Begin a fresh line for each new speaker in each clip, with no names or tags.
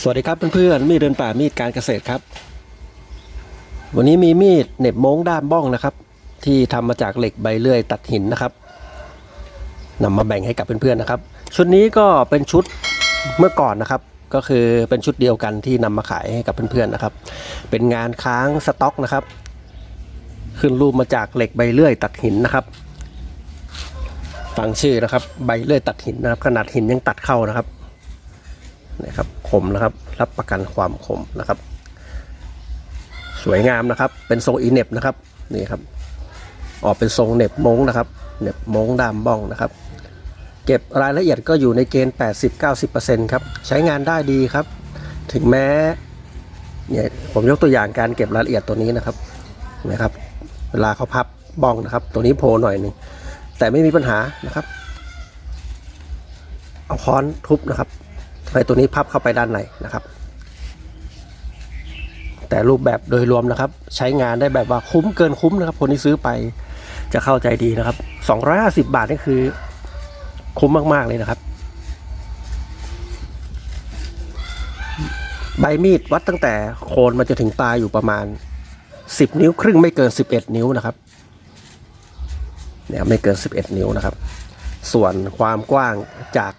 สวัสดีครับเพื่อนๆมีดเดินป่ามีดการเกษตรครับ วันนี้มีมีดเน็บม้งด้ามบ้องนะครับ ที่ทำมาจากเหล็กใบเลื่อยตัดหินนะครับนำมาแบ่งให้กับเพื่อนๆนะครับ ชุดนี้ก็เป็นชุดเมื่อก่อนนะครับ ก็คือเป็นชุดเดียวกันที่นำมาขายให้กับเพื่อนๆนะครับ เป็นงานค้างสต็อกนะครับ ขึ้นรูปมาจากเหล็กใบเลื่อยตัดหินนะครับฟังชื่อนะครับ ใบเลื่อยตัดหินนะครับ ขนาดหินยังตัดเข้านะครับ นะครับคมนะครับ รับประกันความคมนะครับ สวยงามนะครับ เป็นทรงอีเน็บนะครับนี่ครับ ออกเป็นทรงเหน็บมงนะครับเหน็บมงดามบ้องนะครับ เก็บรายละเอียดก็อยู่ในเกณฑ์ 80-90%ครับใช้งานได้ดีครับ ถึงแม้เนี่ยผมยกตัวอย่างการเก็บรายละเอียดตัวนี้นะครับนะครับ เวลาเขาพับบ้องนะครับ ตัวนี้โผล่หน่อยหนึงแต่ไม่มีปัญหานะครับ เอาค้อนทุบนะครับ ให้ตัวนี้พับเข้าไปด้านในนะครับ แต่รูปแบบโดยรวมนะครับ ใช้งานได้แบบว่าคุ้มเกินคุ้มนะครับ คนที่ซื้อไปจะเข้าใจดีนะครับ 250 บาทนี่คือ คุ้มมาก ๆ เลยนะครับ ใบมีดวัดตั้งแต่โคนมันจะถึงปลายอยู่ประมาณ 10 นิ้วครึ่งไม่เกิน 11 นิ้วนะครับเนี่ยไม่เกิน 11 นิ้วนะครับ ส่วนความกว้างจาก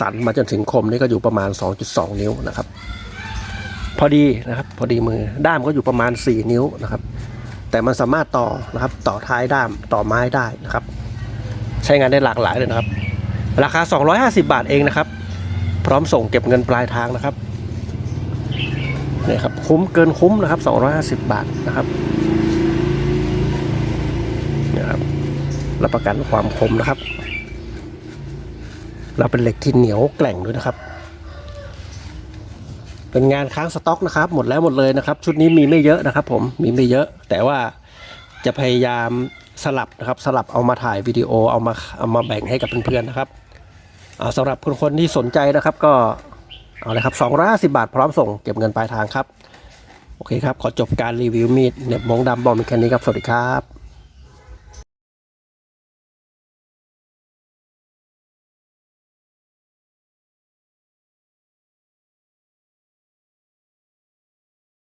สันมาจนถึงคมนี่ก็อยู่ประมาณ 2.2 นิ้วนะครับ พอดีนะครับพอดีมือด้ามก็อยู่ประมาณ 4 นิ้วนะครับ แต่มันสามารถต่อนะครับต่อท้ายด้ามต่อไม้ได้นะครับ ใช้งานได้หลากหลายเลยนะครับ ราคา 250 บาทเองนะครับ พร้อมส่งเก็บเงินปลายทางนะครับนี่ครับคุ้มเกินคุ้มนะครับ 250 บาทนะครับนี่ครับรับประกันความคมนะครับ เราเป็นเหล็กที่เหนียวแกร่งด้วยนะครับ เป็นงานค้างสต็อกนะครับ หมดแล้วหมดเลยนะครับ ชุดนี้มีไม่เยอะนะครับ ผมมีไม่เยอะ แต่ว่าจะพยายามสลับนะครับ สลับเอามาถ่ายวิดีโอเอามาเอามาแบ่งให้กับเพื่อนๆนะครับเอาสำหรับคนๆที่สนใจนะครับก็เอาเลยครับ250บาทพร้อมส่งเก็บเงินปลายทางครับ โอเคครับ ขอจบการรีวิวมีดเน็บมงดำบอมแค่นี้ครับ สวัสดีครับ